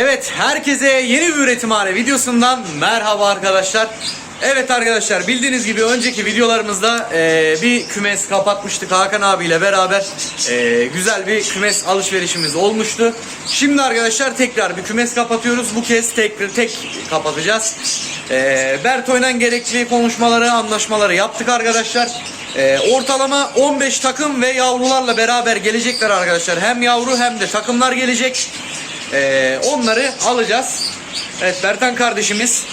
Evet, herkese yeni bir üretimhane videosundan merhaba arkadaşlar. Evet arkadaşlar bildiğiniz gibi önceki videolarımızda e, bir kümes kapatmıştık Hakan abiyle beraber e, güzel bir kümes alışverişimiz olmuştu. Şimdi arkadaşlar tekrar bir kümes kapatıyoruz. Bu kez tek tek kapatacağız. E, Bertoy'la gerekli konuşmaları, anlaşmaları yaptık arkadaşlar. E, ortalama 15 takım ve yavrularla beraber gelecekler arkadaşlar. Hem yavru hem de takımlar gelecek. Ee, onları alacağız. Evet Bertan kardeşimiz.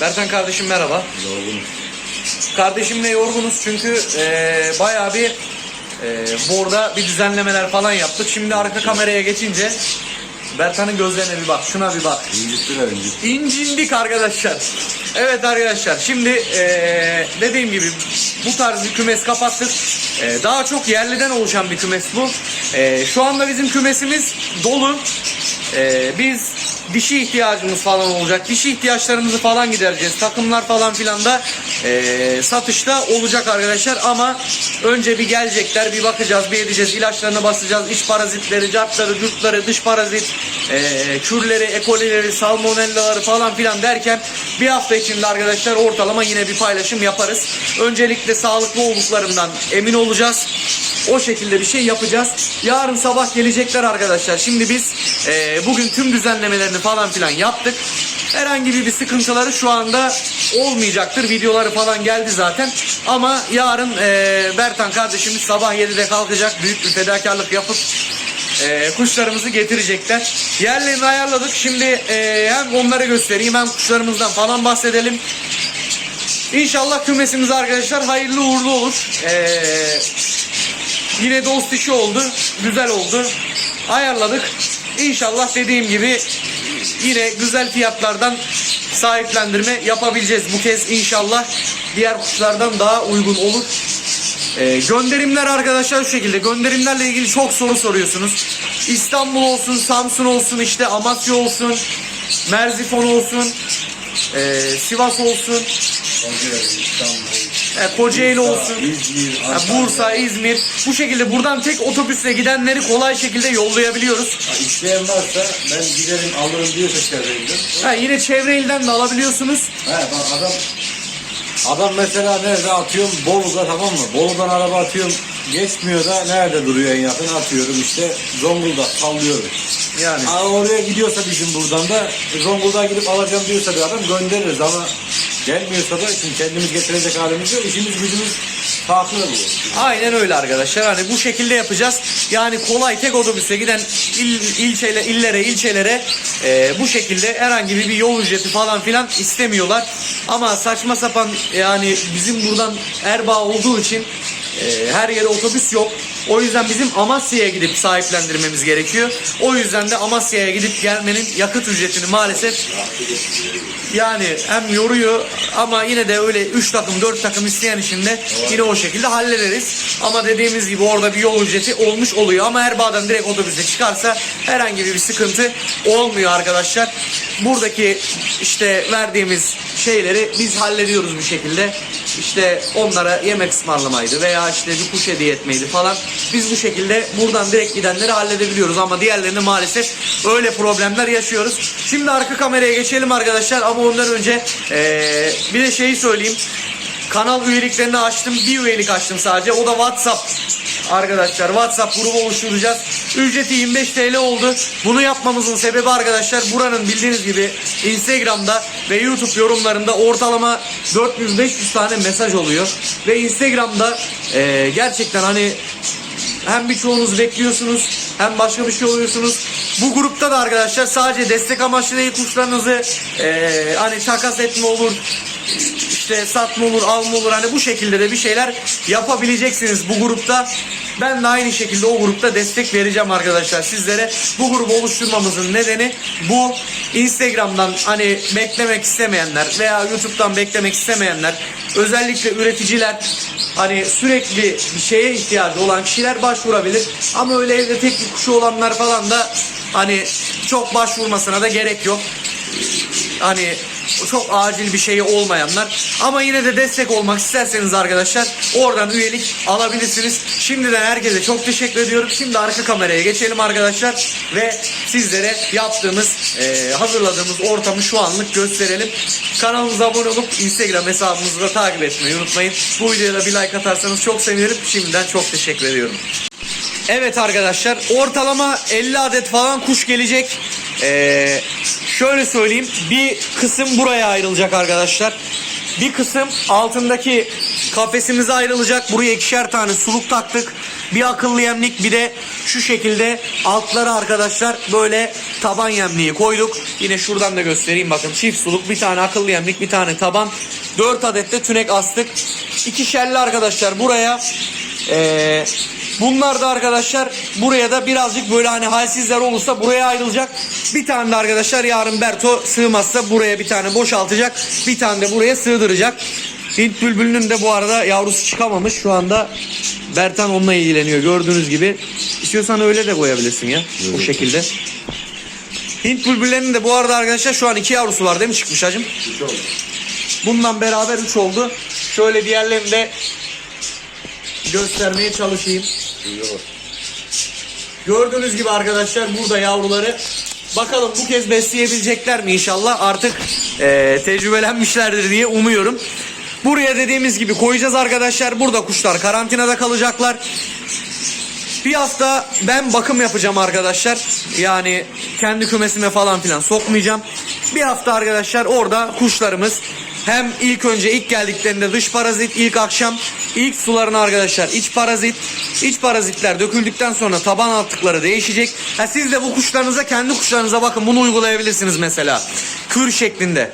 Bertan kardeşim merhaba. Yorgunum. Kardeşimle yorgunuz çünkü e, bayağı bir e, burada bir düzenlemeler falan yaptık. Şimdi arka kameraya geçince Bertan'ın gözlerine bir bak. Şuna bir bak. İncittiler incit. İncindik arkadaşlar. Evet arkadaşlar şimdi eee, dediğim gibi bu tarz bir kümes kapattık. Eee, daha çok yerliden oluşan bir kümes bu. Eee, şu anda bizim kümesimiz dolu. Eee, biz dişi ihtiyacımız falan olacak. Dişi ihtiyaçlarımızı falan gidereceğiz. Takımlar falan filan da eee, satışta olacak arkadaşlar ama önce bir gelecekler bir bakacağız bir edeceğiz ilaçlarını basacağız iç parazitleri cartları curtları dış parazit eee kürleri ekolileri salmonellaları falan filan derken bir hafta içinde arkadaşlar ortalama yine bir paylaşım yaparız. Öncelikle sağlıklı olduklarından emin olacağız. O şekilde bir şey yapacağız. Yarın sabah gelecekler arkadaşlar. Şimdi biz eee, bugün tüm düzenlemelerini falan filan yaptık. Herhangi bir, sıkıntıları şu anda olmayacaktır. Videoları falan geldi zaten. Ama yarın eee, Bertan kardeşimiz sabah 7'de kalkacak. Büyük bir fedakarlık yapıp eee, kuşlarımızı getirecekler. Yerlerini ayarladık. Şimdi eee, hem onları göstereyim hem kuşlarımızdan falan bahsedelim. İnşallah kümesimiz arkadaşlar hayırlı uğurlu olur. Eee Yine dost işi oldu. Güzel oldu. Ayarladık. İnşallah dediğim gibi yine güzel fiyatlardan sahiplendirme yapabileceğiz. Bu kez inşallah diğer kuşlardan daha uygun olur. Ee, gönderimler arkadaşlar şu şekilde. Gönderimlerle ilgili çok soru soruyorsunuz. İstanbul olsun, Samsun olsun, işte Amasya olsun, Merzifon olsun, ee, Sivas olsun, İstanbul, e, Kocaeli olsun. İzmir, Antalya. Bursa, İzmir bu şekilde buradan tek otobüsle gidenleri kolay şekilde yollayabiliyoruz. Ha, İsteyen varsa ben giderim alırım diyorsa çevreyden. Ha, yine çevre ilden de alabiliyorsunuz. He bak adam Adam mesela nerede atıyorum Bolu'da tamam mı? Bolu'dan araba atıyorum geçmiyor da nerede duruyor en yakın atıyorum işte Zonguldak sallıyorum. Yani. Ha, oraya gidiyorsa bizim buradan da Zonguldak'a gidip alacağım diyorsa bir adam göndeririz ama gelmiyorsa da şimdi kendimiz getirecek halimiz yok. İşimiz gücümüz farklı bu. Aynen öyle arkadaşlar. Hani bu şekilde yapacağız. Yani kolay tek otobüse giden il, ilçele, illere, ilçelere e, bu şekilde herhangi bir yol ücreti falan filan istemiyorlar. Ama saçma sapan yani bizim buradan Erbaa olduğu için e, her yere otobüs yok. O yüzden bizim Amasya'ya gidip sahiplendirmemiz gerekiyor. O yüzden de Amasya'ya gidip gelmenin yakıt ücretini maalesef yani hem yoruyor ama yine de öyle 3 takım 4 takım isteyen için de yine o şekilde hallederiz. Ama dediğimiz gibi orada bir yol ücreti olmuş oluyor. Ama Erbaa'dan direkt otobüse çıkarsa herhangi bir sıkıntı olmuyor arkadaşlar. Buradaki işte verdiğimiz şeyleri biz hallediyoruz bir şekilde. İşte onlara yemek ısmarlamaydı veya işte bir kuş hediye etmeydi falan. Biz bu şekilde buradan direkt gidenleri halledebiliyoruz ama diğerlerini maalesef öyle problemler yaşıyoruz. Şimdi arka kameraya geçelim arkadaşlar ama ondan önce eee, bir de şeyi söyleyeyim. Kanal üyeliklerini açtım. Bir üyelik açtım sadece. O da WhatsApp arkadaşlar. WhatsApp grubu oluşturacağız. Ücreti 25 TL oldu. Bunu yapmamızın sebebi arkadaşlar buranın bildiğiniz gibi Instagram'da ve YouTube yorumlarında ortalama 400-500 tane mesaj oluyor. Ve Instagram'da eee, gerçekten hani hem birçoğunuz bekliyorsunuz hem başka bir şey oluyorsunuz. Bu grupta da arkadaşlar sadece destek amaçlı değil kuşlarınızı eee, hani takas etme olur işte satma olur alma olur hani bu şekilde de bir şeyler yapabileceksiniz bu grupta. Ben de aynı şekilde o grupta destek vereceğim arkadaşlar sizlere. Bu grubu oluşturmamızın nedeni bu Instagram'dan hani beklemek istemeyenler veya YouTube'dan beklemek istemeyenler özellikle üreticiler hani sürekli bir şeye ihtiyacı olan kişiler başvurabilir. Ama öyle evde tek bir kuşu olanlar falan da hani çok başvurmasına da gerek yok. Hani çok acil bir şeyi olmayanlar. Ama yine de destek olmak isterseniz arkadaşlar oradan üyelik alabilirsiniz. Şimdiden herkese çok teşekkür ediyorum. Şimdi arka kameraya geçelim arkadaşlar ve sizlere yaptığımız, e, hazırladığımız ortamı şu anlık gösterelim. Kanalımıza abone olup Instagram hesabımızı da takip etmeyi unutmayın. Bu videoya da bir like atarsanız çok sevinirim. Şimdiden çok teşekkür ediyorum. Evet arkadaşlar ortalama 50 adet falan kuş gelecek. Ee, şöyle söyleyeyim bir kısım buraya ayrılacak arkadaşlar. Bir kısım altındaki kafesimize ayrılacak. Buraya ikişer tane suluk taktık. Bir akıllı yemlik bir de şu şekilde altlara arkadaşlar böyle taban yemliği koyduk. Yine şuradan da göstereyim bakın çift suluk bir tane akıllı yemlik bir tane taban. 4 adet de tünek astık. İkişerli arkadaşlar buraya ee, bunlar da arkadaşlar buraya da birazcık böyle hani halsizler olursa buraya ayrılacak. Bir tane de arkadaşlar yarın Berto sığmazsa buraya bir tane boşaltacak. Bir tane de buraya sığdıracak. Hint bülbülünün de bu arada yavrusu çıkamamış. Şu anda Bertan onunla ilgileniyor gördüğünüz gibi. İstiyorsan öyle de koyabilirsin ya. Bu şekilde. Hint bülbüllerinin de bu arada arkadaşlar şu an iki yavrusu var değil mi çıkmış hacım? Üç oldu. Bundan beraber 3 oldu. Şöyle diğerlerini de göstermeye çalışayım. Yok. Gördüğünüz gibi arkadaşlar burada yavruları. Bakalım bu kez besleyebilecekler mi inşallah artık eee, tecrübelenmişlerdir diye umuyorum. Buraya dediğimiz gibi koyacağız arkadaşlar. Burada kuşlar karantinada kalacaklar. Bir hafta ben bakım yapacağım arkadaşlar. Yani kendi kümesime falan filan sokmayacağım. Bir hafta arkadaşlar orada kuşlarımız hem ilk önce ilk geldiklerinde dış parazit ilk akşam ilk sularına arkadaşlar iç parazit iç parazitler döküldükten sonra taban altlıkları değişecek. Ha siz de bu kuşlarınıza kendi kuşlarınıza bakın bunu uygulayabilirsiniz mesela. Kür şeklinde.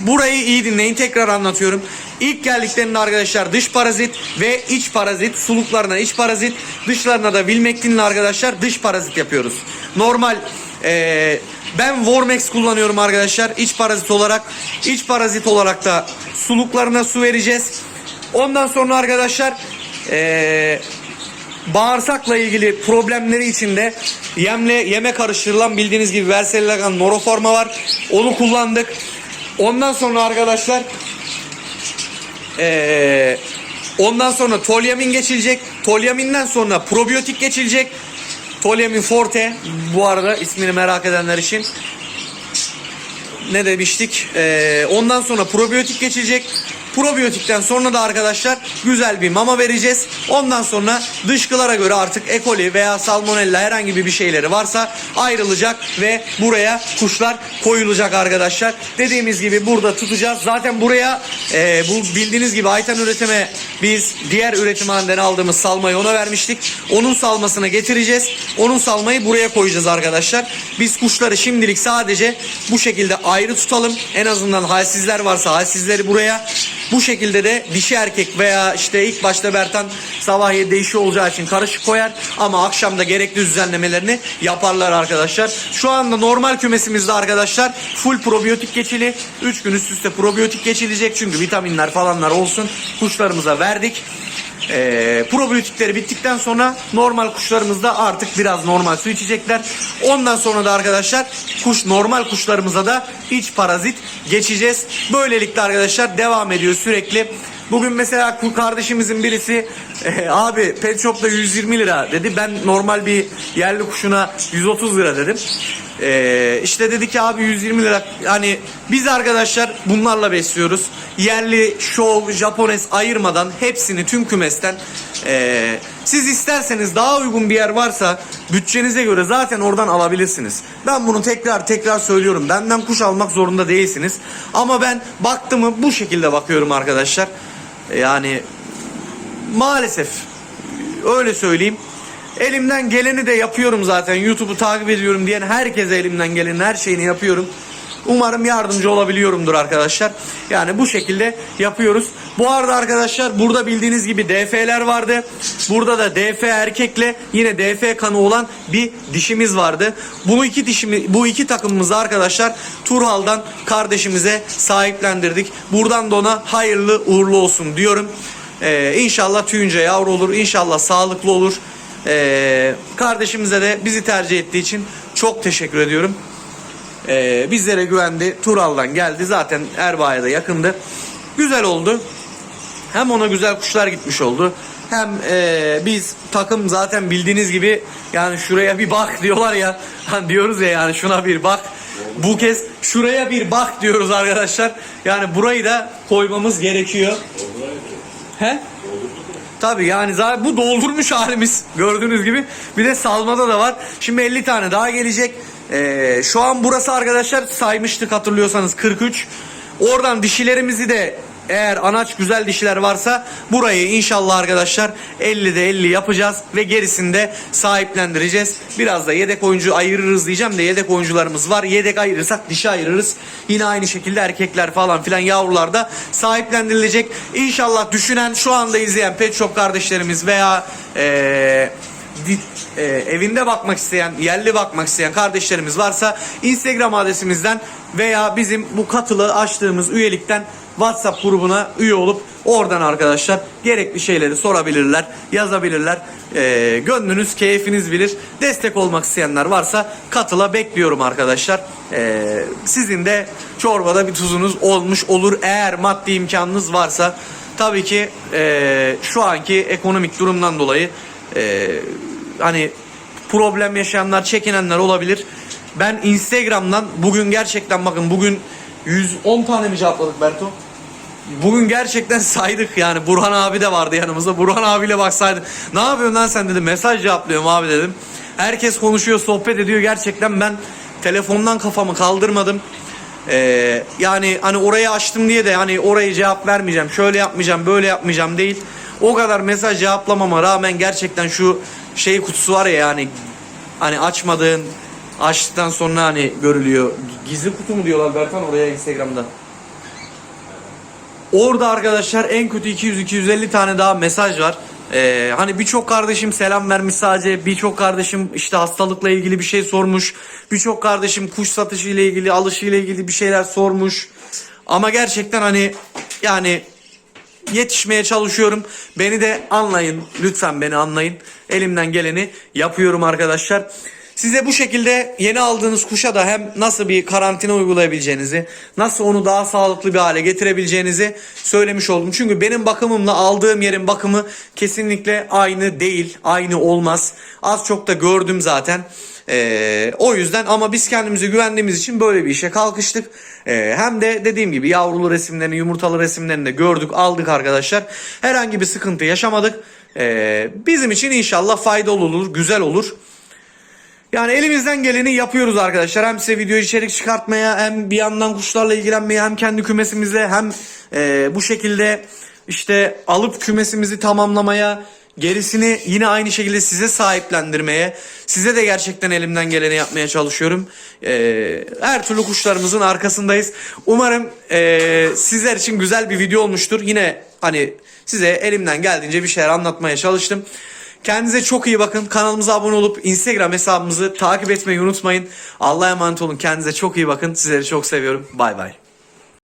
Burayı iyi dinleyin tekrar anlatıyorum. İlk geldiklerinde arkadaşlar dış parazit ve iç parazit suluklarına iç parazit dışlarına da Wilmectin'le arkadaşlar dış parazit yapıyoruz. Normal eee, ben Vormex kullanıyorum arkadaşlar iç parazit olarak. iç parazit olarak da suluklarına su vereceğiz. Ondan sonra arkadaşlar eee bağırsakla ilgili problemleri içinde yemle yeme karıştırılan bildiğiniz gibi Verselilagan noroforma var. Onu kullandık. Ondan sonra arkadaşlar ee, ondan sonra tolyamin geçilecek. Tolyaminden sonra probiyotik geçilecek. Tolyamin forte bu arada ismini merak edenler için ne demiştik? Ee, ondan sonra probiyotik geçilecek. Probiyotikten sonra da arkadaşlar güzel bir mama vereceğiz. Ondan sonra dışkılara göre artık E. coli veya salmonella herhangi bir şeyleri varsa ayrılacak ve buraya kuşlar koyulacak arkadaşlar. Dediğimiz gibi burada tutacağız. Zaten buraya e, bu bildiğiniz gibi Aytan üretime biz diğer üretimhaneden aldığımız salmayı ona vermiştik. Onun salmasını getireceğiz. Onun salmayı buraya koyacağız arkadaşlar. Biz kuşları şimdilik sadece bu şekilde ayrı tutalım. En azından halsizler varsa halsizleri buraya. Bu şekilde de dişi erkek veya işte ilk başta Bertan sabah 7'de işi olacağı için karışık koyar ama akşam da gerekli düzenlemelerini yaparlar arkadaşlar. Şu anda normal kümesimizde arkadaşlar full probiyotik geçili. 3 gün üst üste probiyotik geçilecek çünkü vitaminler falanlar olsun kuşlarımıza verdik. Ee, probiyotikleri bittikten sonra normal kuşlarımızda artık biraz normal su içecekler. Ondan sonra da arkadaşlar kuş normal kuşlarımıza da iç parazit geçeceğiz. Böylelikle arkadaşlar devam ediyor sürekli. Bugün mesela kardeşimizin birisi "E, abi pet shop'ta 120 lira dedi. Ben normal bir yerli kuşuna 130 lira dedim. Ee, işte dedi ki abi 120 lira hani biz arkadaşlar bunlarla besliyoruz. Yerli, şov, Japones ayırmadan hepsini tüm kümesten ee, siz isterseniz daha uygun bir yer varsa bütçenize göre zaten oradan alabilirsiniz. Ben bunu tekrar tekrar söylüyorum. Benden kuş almak zorunda değilsiniz. Ama ben baktımı bu şekilde bakıyorum arkadaşlar. Yani maalesef öyle söyleyeyim. Elimden geleni de yapıyorum zaten. YouTube'u takip ediyorum diyen herkese elimden gelenin her şeyini yapıyorum. Umarım yardımcı olabiliyorumdur arkadaşlar. Yani bu şekilde yapıyoruz. Bu arada arkadaşlar burada bildiğiniz gibi DF'ler vardı. Burada da DF erkekle yine DF kanı olan bir dişimiz vardı. Bu iki dişimi bu iki takımımızı arkadaşlar Turhal'dan kardeşimize sahiplendirdik. Buradan da ona hayırlı uğurlu olsun diyorum. Ee, inşallah tüyünce yavru olur. İnşallah sağlıklı olur. Ee, kardeşimize de bizi tercih ettiği için çok teşekkür ediyorum. E, bizlere güvendi. Tural'dan geldi. Zaten Erbaa'ya da yakındı. Güzel oldu. Hem ona güzel kuşlar gitmiş oldu. Hem e, biz takım zaten bildiğiniz gibi yani şuraya bir bak diyorlar ya. Hani diyoruz ya yani şuna bir bak. Bu kez şuraya bir bak diyoruz arkadaşlar. Yani burayı da koymamız gerekiyor. He? Tabii yani zaten bu doldurmuş halimiz gördüğünüz gibi. Bir de salmada da var. Şimdi 50 tane daha gelecek. Ee, şu an burası arkadaşlar saymıştık hatırlıyorsanız 43. Oradan dişilerimizi de eğer anaç güzel dişiler varsa burayı inşallah arkadaşlar 50'de 50 yapacağız ve gerisini de sahiplendireceğiz. Biraz da yedek oyuncu ayırırız diyeceğim de yedek oyuncularımız var. Yedek ayırırsak dişi ayırırız. Yine aynı şekilde erkekler falan filan yavrular da sahiplendirilecek. İnşallah düşünen şu anda izleyen pet shop kardeşlerimiz veya di- e, evinde bakmak isteyen, yerli bakmak isteyen kardeşlerimiz varsa Instagram adresimizden veya bizim bu katılı açtığımız üyelikten WhatsApp grubuna üye olup oradan arkadaşlar gerekli şeyleri sorabilirler, yazabilirler. E, gönlünüz, keyfiniz bilir. Destek olmak isteyenler varsa katıla bekliyorum arkadaşlar. E, sizin de çorbada bir tuzunuz olmuş olur eğer maddi imkanınız varsa. Tabii ki e, şu anki ekonomik durumdan dolayı e, hani problem yaşayanlar, çekinenler olabilir. Ben Instagram'dan bugün gerçekten bakın bugün 110 tane mi cevapladık Berto? Bugün gerçekten saydık yani Burhan abi de vardı yanımızda. Burhan abiyle baksaydı. Ne yapıyorsun lan sen dedi. Mesaj cevaplıyorum abi dedim. Herkes konuşuyor, sohbet ediyor. Gerçekten ben telefondan kafamı kaldırmadım. Ee, yani hani orayı açtım diye de hani orayı cevap vermeyeceğim. Şöyle yapmayacağım, böyle yapmayacağım değil. O kadar mesaj cevaplamama rağmen gerçekten şu şey kutusu var ya yani hani açmadığın açtıktan sonra hani görülüyor. Gizli kutu mu diyorlar Bertan oraya Instagram'da. Orada arkadaşlar en kötü 200-250 tane daha mesaj var. Ee, hani birçok kardeşim selam vermiş sadece. Birçok kardeşim işte hastalıkla ilgili bir şey sormuş. Birçok kardeşim kuş satışı ile ilgili, alışı ile ilgili bir şeyler sormuş. Ama gerçekten hani yani yetişmeye çalışıyorum. Beni de anlayın. Lütfen beni anlayın. Elimden geleni yapıyorum arkadaşlar. Size bu şekilde yeni aldığınız kuşa da hem nasıl bir karantina uygulayabileceğinizi, nasıl onu daha sağlıklı bir hale getirebileceğinizi söylemiş oldum. Çünkü benim bakımımla aldığım yerin bakımı kesinlikle aynı değil, aynı olmaz. Az çok da gördüm zaten. Ee, o yüzden ama biz kendimize güvendiğimiz için böyle bir işe kalkıştık. Ee, hem de dediğim gibi yavrulu resimlerini, yumurtalı resimlerini de gördük, aldık arkadaşlar. Herhangi bir sıkıntı yaşamadık. Ee, bizim için inşallah faydalı olur, güzel olur. Yani elimizden geleni yapıyoruz arkadaşlar. Hem size video içerik çıkartmaya hem bir yandan kuşlarla ilgilenmeye hem kendi kümesimizle hem e, bu şekilde işte alıp kümesimizi tamamlamaya gerisini yine aynı şekilde size sahiplendirmeye size de gerçekten elimden geleni yapmaya çalışıyorum. E, her türlü kuşlarımızın arkasındayız. Umarım e, sizler için güzel bir video olmuştur. Yine hani size elimden geldiğince bir şeyler anlatmaya çalıştım. Kendinize çok iyi bakın. Kanalımıza abone olup Instagram hesabımızı takip etmeyi unutmayın. Allah'a emanet olun. Kendinize çok iyi bakın. Sizleri çok seviyorum. Bay bay.